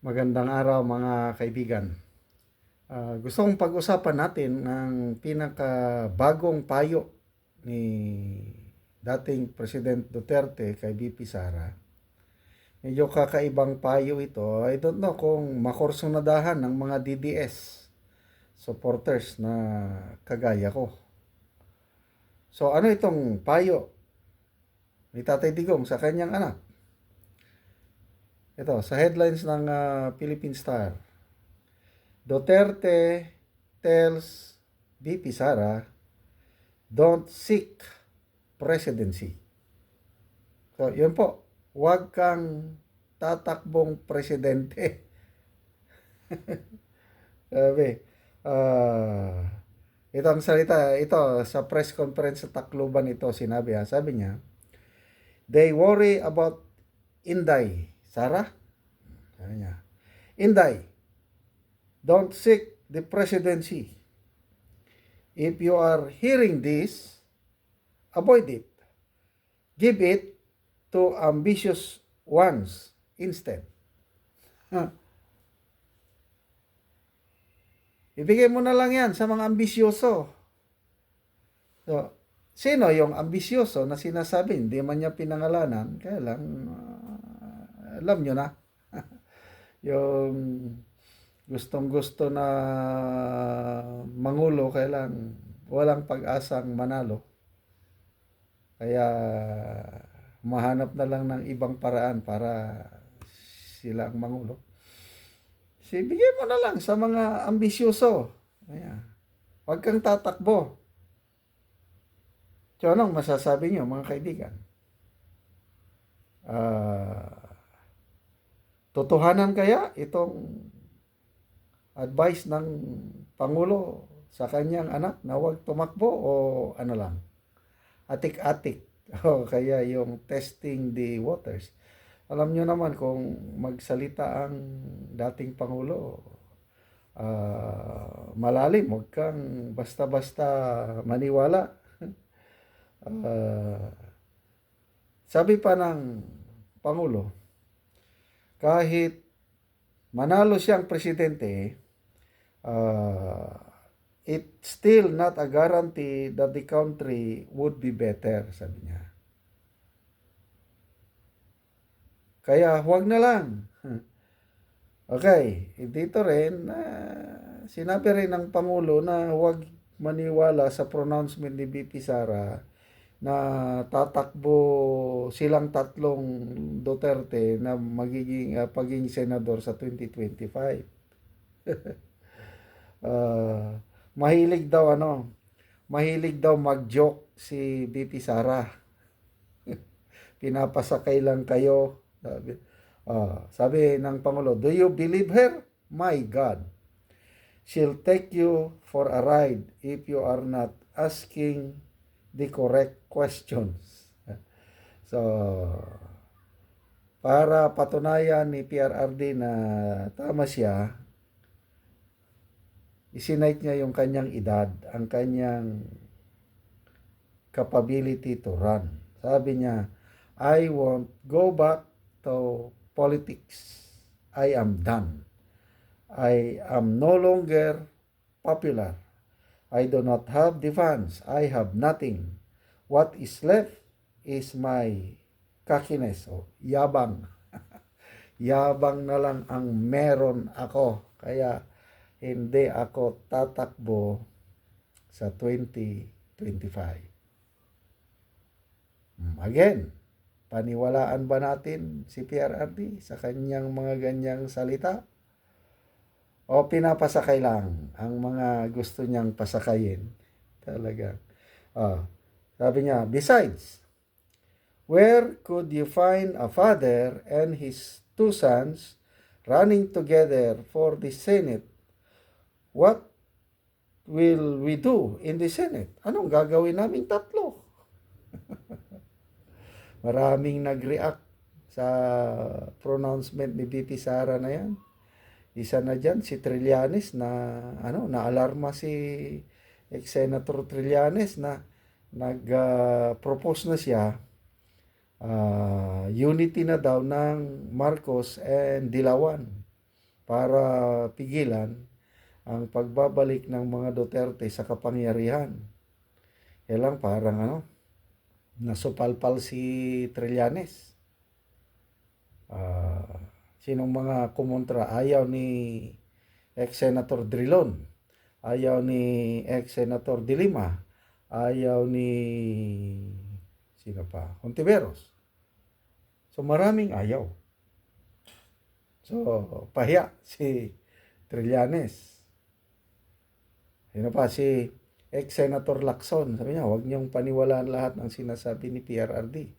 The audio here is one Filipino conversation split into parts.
Magandang araw mga kaibigan. Ah, gusto kong pag-usapan natin ang pinakabagong payo ni dating President Duterte kay BP Sara. Medyo kakaibang payo ito. I don't know kung makursunadahan ng mga DDS supporters na kagaya ko. So ano itong payo ni Tatay Digong sa kanyang anak? Ito, sa headlines ng ah, Philippine Star. Duterte tells VP Sara, don't seek presidency. So, yun po. Huwag kang tatakbong presidente. Sabi, ah, ito ang salita, ito sa press conference sa Tacloban ito, sinabi ha, sabi niya, they worry about Inday. Sara? Sabi niya, Inday, don't seek the presidency. If you are hearing this, avoid it. Give it to ambitious ones instead. Ha. Ibigay mo na lang yan sa mga ambisyoso. So, sino yung ambisyoso na sinasabi? Hindi man niya pinangalanan. Kaya lang, ah, alam nyo na. Yung gustong gusto na mangulo, kailang walang pag-asang manalo. Kaya mahanap na lang ng ibang paraan para sila ang mangulo. Sibigay mo na lang sa mga ambisyoso. Ayan. Huwag kang tatakbo. So, anong masasabi niyo mga kaibigan? Ah, totohanan kaya itong advice ng Pangulo sa kanyang anak na huwag tumakbo o ano lang? Atik-atik. O kaya yung testing the waters. Alam nyo naman kung magsalita ang dating Pangulo, ah, malalim, huwag kang basta-basta maniwala. Ah, sabi pa ng Pangulo, kahit manalo siyang presidente, ah, it's still not a guarantee that the country would be better, sabi niya. Kaya huwag na lang. Okay, dito rin, ah, sinabi rin ng Pangulo na huwag maniwala sa pronouncement ni BP Sara na tatakbo silang tatlong Duterte na magiging ah, pagiging senador sa 2025. Ah, mahilig daw ano, mahilig daw mag-joke si BP Sara. Pinapasakay lang kayo. Sabi, ah, sabi ng Pangulo, do you believe her? My God. She'll take you for a ride if you are not asking the correct questions. So, para patunayan ni PRRD na tama siya, isinite niya yung kanyang edad, ang kanyang capability to run. Sabi niya, I won't go back to politics. I am done. I am no longer popular. I do not have the funds. I have nothing. What is left is my cockiness o yabang. yabang na lang ang meron ako. Kaya hindi ako tatakbo sa 2025. Hmm, Again, paniwalaan ba natin si PRRD sa kanyang mga ganyang salita? O pinapasakay lang ang mga gusto niyang pasakayin? Talaga. Ah, sabi niya, besides, where could you find a father and his two sons running together for the Senate? What will we do in the Senate? Anong gagawin naming tatlo? Maraming nag-react sa pronouncement ni BP Sara na yan. Isa na dyan, si Trillanes na ano, naalarma si ex-senator Trillanes na nag-propose na siya ah, unity na daw ng Marcos and Dilawan. para pigilan ang pagbabalik ng mga Duterte sa kapangyarihan. Kaya lang parang ano, nasupalpal si Trillanes. Ah, sinong mga kumontra? Ayaw ni ex-senator Drilon. Ayaw ni ex-senator Dilima. Ayaw ni sino pa? Contiveros. So maraming ayaw. So pahiya si Trillanes. Sino pa si ex-senator Lacson. Sabi niya, huwag niyong paniwalaan lahat ng sinasabi ni PRRD.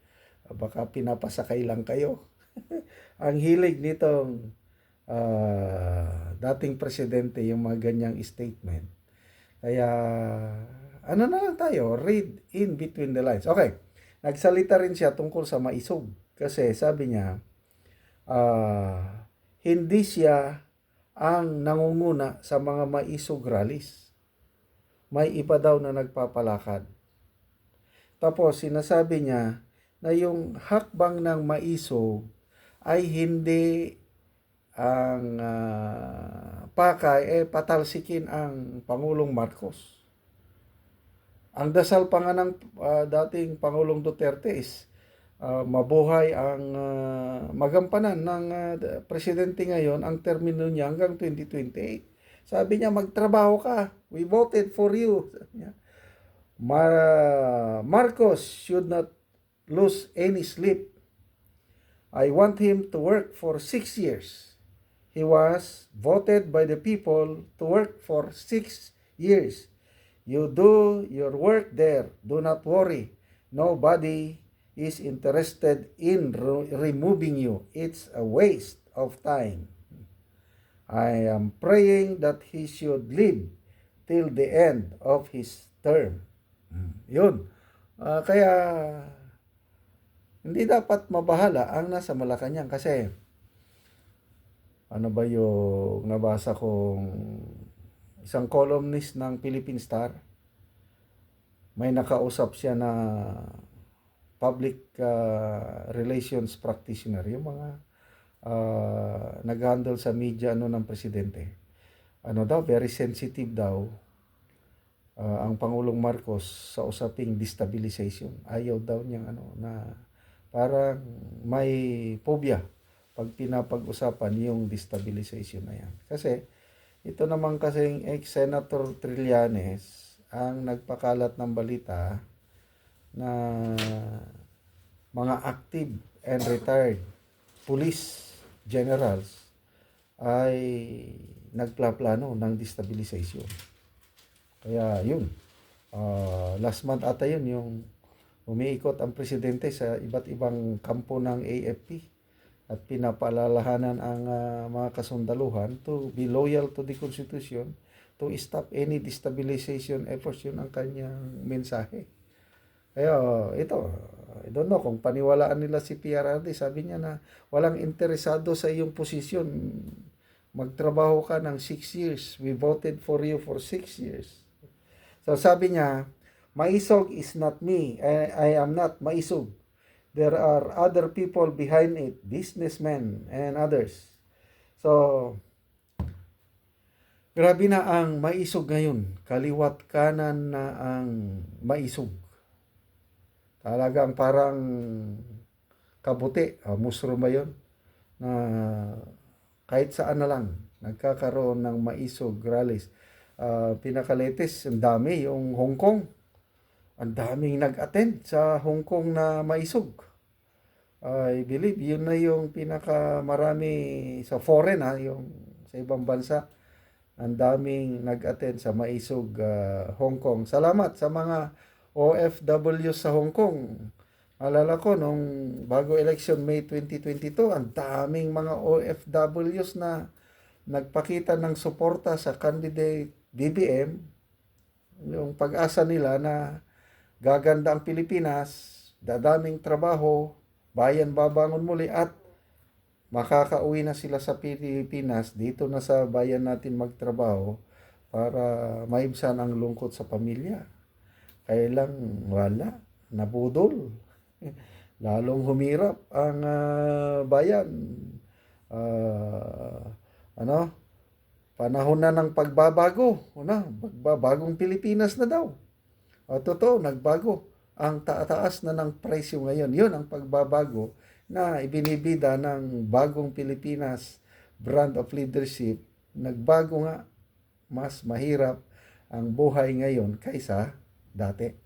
Baka pinapasakay lang kayo. Ang hilig nitong ah, dating presidente yung mga ganyang statement. Kaya ano na lang tayo, read in between the lines. Okay, nagsalita rin siya tungkol sa maisog. Kasi sabi niya, ah, hindi siya ang nangunguna sa mga maisog rallies. May iba daw na nagpapalakad. Tapos sinasabi niya na yung hakbang ng maisog ay hindi ang ah, pakay eh patalsikin ang Pangulong Marcos. Ang dasal pa nga ng ah, dating Pangulong Duterte is ah, mabuhay ang ah, magampanan ng ah, presidente ngayon ang termino niya hanggang 2028. Sabi niya magtrabaho ka. We voted for you. Mar- Marcos should not lose any sleep. I want him to work for six years. He was voted by the people to work for six years. You do your work there. Do not worry. Nobody is interested in re- removing you. It's a waste of time. I am praying that he should live till the end of his term. Yun. Ah, kaya hindi dapat mabahala ang nasa Malacanang kasi ano ba yung nabasa kong isang columnist ng Philippine Star? May nakausap siya na public ah, relations practitioner yung mga ah, nag-handle sa media ano ng presidente. Ano daw very sensitive daw ah, ang Pangulong Marcos sa usaping destabilization. Ayaw daw niyang ano na parang may phobia pag pinapag-usapan yung destabilization na yan. Kasi ito naman kasing ex-senator Trillanes ang nagpakalat ng balita na mga active and retired police generals ay nagplaplano ng destabilization. Kaya yun, ah, last month ata yun yung umiikot ang presidente sa iba't ibang kampo ng AFP at pinapaalalahanan ang ah, mga kasundaluhan to be loyal to the Constitution to stop any destabilization efforts yun ang kanyang mensahe. Kaya ito, I don't know kung paniwalaan nila si PRRD, sabi niya na walang interesado sa iyong posisyon. Magtrabaho ka ng 6 years. We voted for you for 6 years. So sabi niya, Maisog is not me. I, I am not Maisog. There are other people behind it, businessmen and others. So, grabe na ang maisog ngayon. Kaliwat kanan na ang maisog. Talagang parang kabuti, uh, musro ba yun? Na kahit saan na lang, nagkakaroon ng maisog rallies. Uh, pinakaletes, ang dami, yung Hong Kong. Ang daming nag-attend sa Hong Kong na maisog. I believe yun na yung pinakamarami sa foreign ha, yung sa ibang bansa. Ang daming nag-attend sa maisog ah, Hong Kong. Salamat sa mga OFW sa Hong Kong. Alala ko nung bago election May 2022, ang daming mga OFWs na nagpakita ng suporta sa candidate BBM. Yung pag-asa nila na gaganda ang Pilipinas, dadaming trabaho, bayan babangon muli at makakauwi na sila sa Pilipinas, dito na sa bayan natin magtrabaho para maibsan ang lungkot sa pamilya. Kaya lang wala, nabudol. Lalong humirap ang ah, bayan. Ah, ano, panahon na ng pagbabago. Ano, magbabagong Pilipinas na daw. O totoo, nagbago. Ang taas na ng presyo ngayon. Yun ang pagbabago na ibinibida ng bagong Pilipinas brand of leadership. Nagbago nga. Mas mahirap ang buhay ngayon kaysa dati.